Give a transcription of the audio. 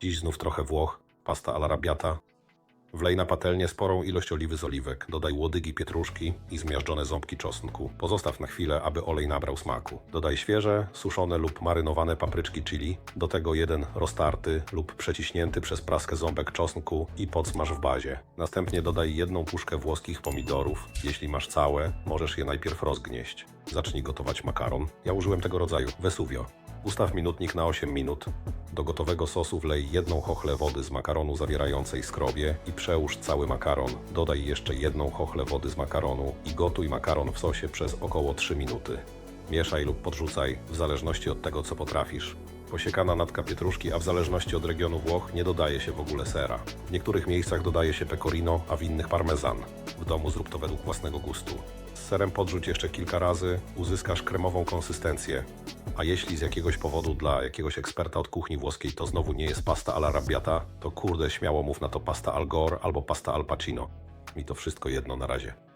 Dziś znów trochę Włoch, pasta alla rabiata. Wlej na patelnię sporą ilość oliwy z oliwek, dodaj łodygi pietruszki i zmiażdżone ząbki czosnku. Pozostaw na chwilę, aby olej nabrał smaku. Dodaj świeże, suszone lub marynowane papryczki chili, do tego jeden roztarty lub przeciśnięty przez praskę ząbek czosnku i podsmaż w bazie. Następnie dodaj jedną puszkę włoskich pomidorów. Jeśli masz całe, możesz je najpierw rozgnieść. Zacznij gotować makaron. Ja użyłem tego rodzaju Vesuvio. Ustaw minutnik na 8 minut. Do gotowego sosu wlej jedną chochlę wody z makaronu zawierającej skrobie i przełóż cały makaron. Dodaj jeszcze jedną chochlę wody z makaronu i gotuj makaron w sosie przez około 3 minuty. Mieszaj lub podrzucaj, w zależności od tego, co potrafisz. Posiekana natka pietruszki, a w zależności od regionu Włoch nie dodaje się w ogóle sera. W niektórych miejscach dodaje się pecorino, a w innych parmezan. W domu zrób to według własnego gustu. Z serem podrzuć jeszcze kilka razy, uzyskasz kremową konsystencję. A jeśli z jakiegoś powodu dla jakiegoś eksperta od kuchni włoskiej to znowu nie jest pasta alla rabiata, to kurde śmiało mów na to pasta al gore albo pasta al pacino. Mi to wszystko jedno na razie.